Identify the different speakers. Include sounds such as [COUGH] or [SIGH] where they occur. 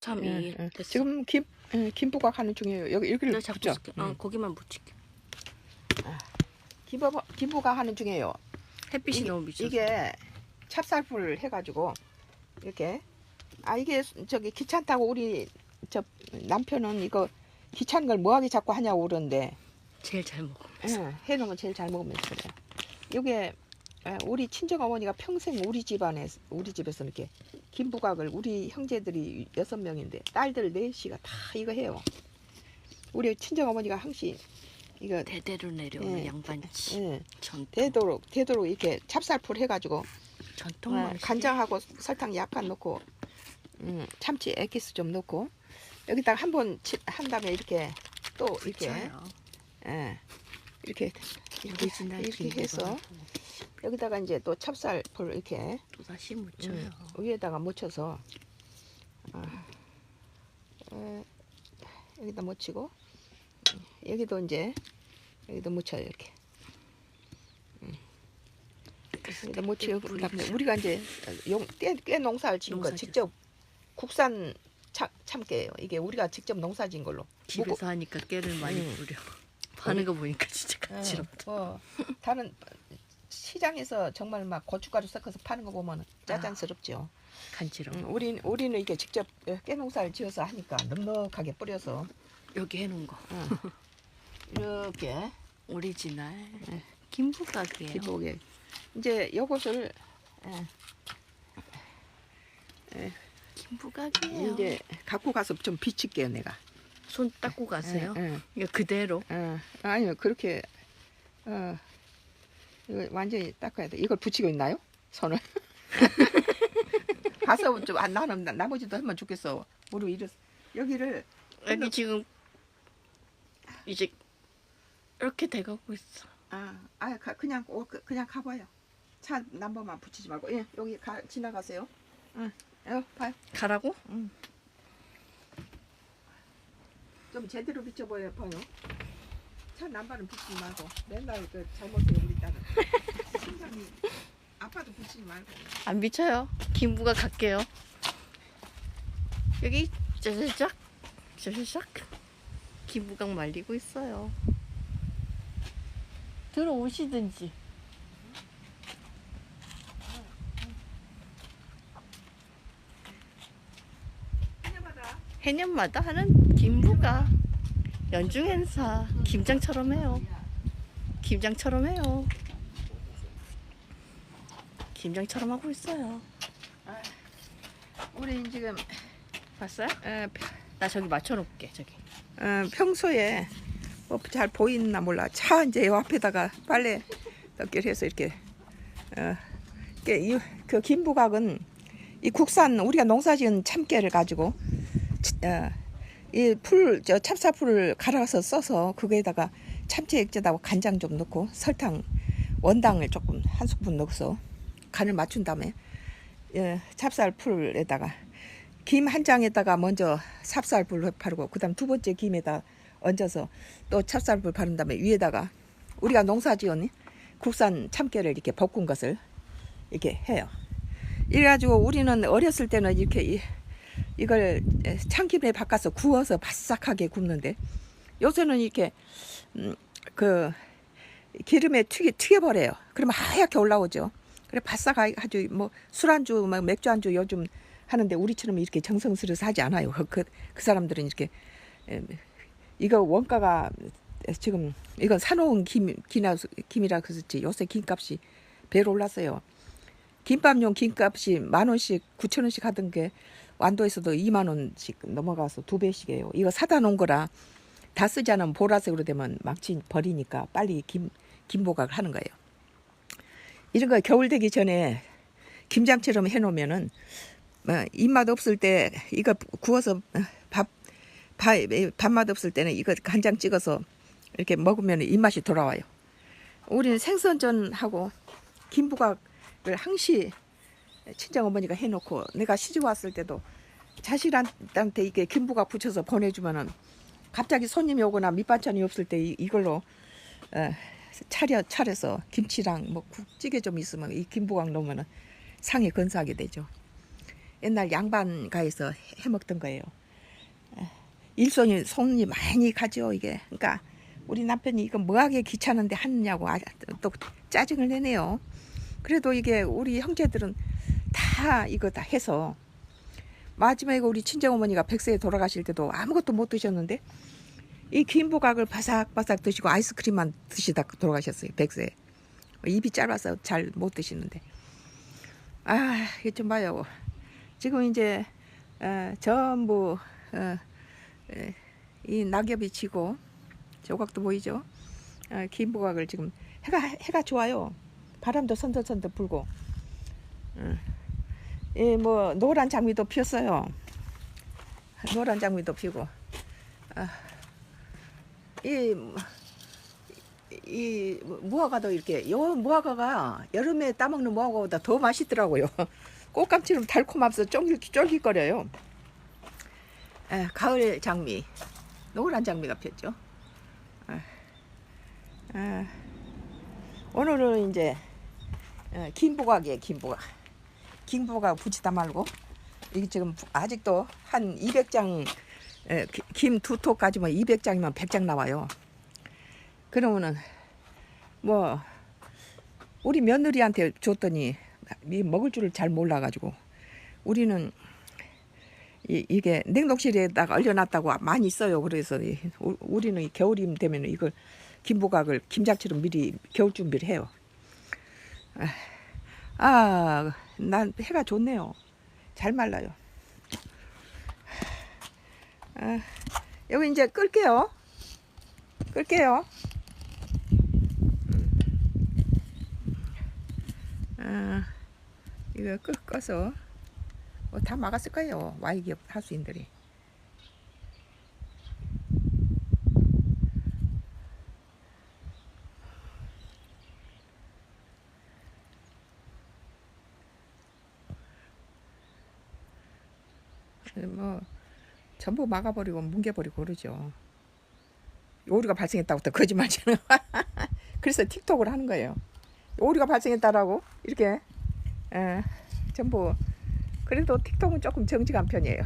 Speaker 1: 3, 2,
Speaker 2: 예,
Speaker 1: 1
Speaker 2: 예.
Speaker 1: 됐어.
Speaker 2: 지금 김 예, 김부각 하는 중이에요. 여기 여기를
Speaker 1: 내가 잡고
Speaker 2: 붙여.
Speaker 1: 있을게. 어,
Speaker 2: 응.
Speaker 1: 거기만 묻힐게.
Speaker 2: 김부 김부각 하는 중이에요.
Speaker 1: 햇빛이
Speaker 2: 이게-
Speaker 1: 너무 비쳐서.
Speaker 2: 이게 찹쌀풀 해가지고 이렇게 아 이게 저기 귀찮다고 우리 저 남편은 이거 귀찮은 걸 뭐하게 자꾸 하냐고 그러는데
Speaker 1: 제일 잘 먹어.
Speaker 2: 응, 해놓으면 제일 잘 먹으면서 그래. 이게 에, 우리 친정 어머니가 평생 우리 집안에 우리 집에서 이렇게 김부각을 우리 형제들이 여섯 명인데 딸들 넷이가 다 이거 해요. 우리 친정 어머니가 항시 이거
Speaker 1: 대대로 내려오는
Speaker 2: 예.
Speaker 1: 양반치
Speaker 2: 예,
Speaker 1: 전통.
Speaker 2: 되도록 되도록 이렇게 찹쌀풀 해가지고
Speaker 1: 전통
Speaker 2: 어. 간장하고 설탕 약간 넣고 음, 참치 에기스 좀 넣고 여기다가 한 번 한 다음에 이렇게 또 이렇게. 예, 이렇게 이렇게 이렇게. 해서 여기다가 이제 또 찹쌀풀 이렇게
Speaker 1: 또 다시 묻혀요.
Speaker 2: 음, 위에다가 묻혀서 아, 에, 여기다 묻히고 음, 여기도 이제 여기도 묻혀요 이렇게 음. 여기다 묻히고 그다음에. 우리가 이제 용, 깨, 깨 농사를 지은 거. 직접 국산 참, 참깨예요 이게 우리가 직접 농사 지은 걸로
Speaker 1: 집에서 하니까 깨를 많이
Speaker 2: 음.
Speaker 1: 뿌려. 파는 거 보니까 진짜
Speaker 2: 어,
Speaker 1: 간지럽다.
Speaker 2: 어, 다른 시장에서 정말 막 고춧가루 섞어서 파는 거 보면 짜잔스럽죠.
Speaker 1: 간지러워.
Speaker 2: 음, 우리 우리는 이게 직접 깨농사를 지어서 하니까 넉넉하게 뿌려서
Speaker 1: 여기 해놓은 거.
Speaker 2: 이렇게
Speaker 1: 오리지널 김부각이에요.
Speaker 2: 기복에 이제 요것을
Speaker 1: 김부각이에요.
Speaker 2: 이제 갖고 가서 좀 비칠게요 내가.
Speaker 1: 손 닦고 가세요.
Speaker 2: 예, 예,
Speaker 1: 이거 그대로.
Speaker 2: 어, 아니요 그렇게 어 이거 완전히 닦아야 돼. 이걸 붙이고 있나요? 손을. [LAUGHS] 가서 좀 안 나는 나- 나머지도 하면 좋겠어. 무릎 이렇 여기를
Speaker 1: 여기 지금 이제 이렇게 돼가고 있어.
Speaker 2: 아, 아 가, 그냥 오, 그- 그냥 가봐요. 차 넘버만 붙이지 말고 예 여기 가 지나가세요. 응, 여 봐요.
Speaker 1: 가라고?
Speaker 2: 좀 제대로 비춰보여 봐요. 차 남바는 붙이지 말고 맨날 그 잘못해요 우리 딸은. 심장이 아파도 붙이지 말고.
Speaker 1: 안 비쳐요. 김부각 갈게요. 여기 짜자작 짜자작 김부각 말리고 있어요. 들어오시든지. 해년마다 하는 김부각 연중 행사 김장처럼 해요. 김장처럼 해요. 김장처럼 하고 있어요.
Speaker 2: 우리 지금
Speaker 1: 봤어요?
Speaker 2: 어,
Speaker 1: 나 저기 맞춰놓을게 저기.
Speaker 2: 어, 평소에 뭐 잘 보이나 몰라. 차 이제 요 앞에다가 빨래 덮개해서 이렇게 어, 이게 그 김부각은 이 국산 우리가 농사지은 참깨를 가지고 어, 이 풀 저 찹쌀풀을 갈아서 써서 그거에다가 참치 액젓하고 간장 좀 넣고 설탕 원당을 조금 한 스푼 넣어서 간을 맞춘 다음에 예, 찹쌀풀에다가 김 한 장에다가 먼저 찹쌀풀 바르고 그다음 두 번째 김에다 얹어서 또 찹쌀풀 바른 다음에 위에다가 우리가 농사지은 국산 참깨를 이렇게 볶은 것을 이렇게 해요. 이래가지고 우리는 어렸을 때는 이렇게 이, 이걸 참기름에 바꿔서 구워서 바싹하게 굽는데 요새는 이렇게 음, 그 기름에 튀겨 튀겨버려요. 그러면 하얗게 올라오죠. 그래 바싹하게 아주 뭐 술안주, 막 맥주 안주 요즘 하는데 우리처럼 이렇게 정성스러워서 하지 않아요. 그, 그, 그 사람들은 이렇게 에, 이거 원가가 지금 이건 사놓은 김 김이라 김이라 그랬지 요새 김값이 배로 올랐어요. 김밥용 김값이 만 원씩 구천 원씩 하던 게 완도에서도 2만 원씩 넘어가서 두 배씩이에요. 이거 사다 놓은 거라 다 쓰지 않으면 보라색으로 되면 망치 버리니까 빨리 김 김보각을 하는 거예요. 이런 거 겨울 되기 전에 김장처럼 해놓으면은 뭐 입맛 없을 때 이거 구워서 밥, 밥 밥맛 없을 때는 이거 간장 찍어서 이렇게 먹으면 입맛이 돌아와요. 우리는 생선전하고 김부각을 항시 친정 어머니가 해놓고 내가 시집 왔을 때도 자식한테 이게 김부각 붙여서 보내주면은 갑자기 손님이 오거나 밑반찬이 없을 때 이, 이걸로 어, 차려 차려서 김치랑 뭐 국찌개 좀 있으면 이 김부각 넣으면은 상에 건사하게 되죠. 옛날 양반가에서 해 먹던 거예요. 에, 일손이 손이 많이 가죠 이게. 그러니까 우리 남편이 이거 뭐하게 귀찮은데 하느냐고 아, 또 짜증을 내네요. 그래도 이게 우리 형제들은 다 이거 다 해서 마지막에 우리 친정어머니가 백세에 돌아가실 때도 아무것도 못 드셨는데 이 김부각을 바삭바삭 드시고 아이스크림만 드시다 돌아가셨어요 백세. 입이 짧아서 잘 못 드시는데 아 이거 좀 봐요. 지금 이제 어, 전부 어, 에, 이 낙엽이 지고 조각도 보이죠? 어, 김부각을 지금 해가 해가 좋아요. 바람도 선선선선 불고. 어. 이뭐 노란 장미도 피었어요. 노란 장미도 피고. 아, 이, 이 무화과도 이렇게 요 무화과가 여름에 따먹는 무화과보다 더 맛있더라고요. [LAUGHS] 꽃감처럼 달콤하면서 쫄깃 쫄깃거려요. 에, 가을 장미, 노란 장미가 폈죠. 아, 아, 오늘은 이제 어, 김부각이에요, 김부각. 김부각 붙이다 말고 이게 지금 아직도 한 200장 김두 톡까지만 200장이면 100장 나와요. 그러면은 뭐 우리 며느리한테 줬더니 이 먹을 줄을 잘 몰라가지고 우리는 이, 이게 냉동실에다가 얼려놨다고 많이 있어요. 그래서 우리는 이 겨울이 되면 이걸 김부각을 김장처럼 미리 겨울 준비를 해요. 아, 난 해가 좋네요. 잘 말라요. 아, 여기 이제 끌게요. 끌게요. 아, 이거 끌 꺼서 뭐 다 막았을 거예요. 와이기업 하수인들이. 뭐 전부 막아버리고 뭉개버리고 그러죠. 오류가 발생했다고 또 거짓말처럼. [LAUGHS] 그래서 틱톡을 하는 거예요. 오류가 발생했다라고 이렇게 에, 전부 그래도 틱톡은 조금 정직한 편이에요.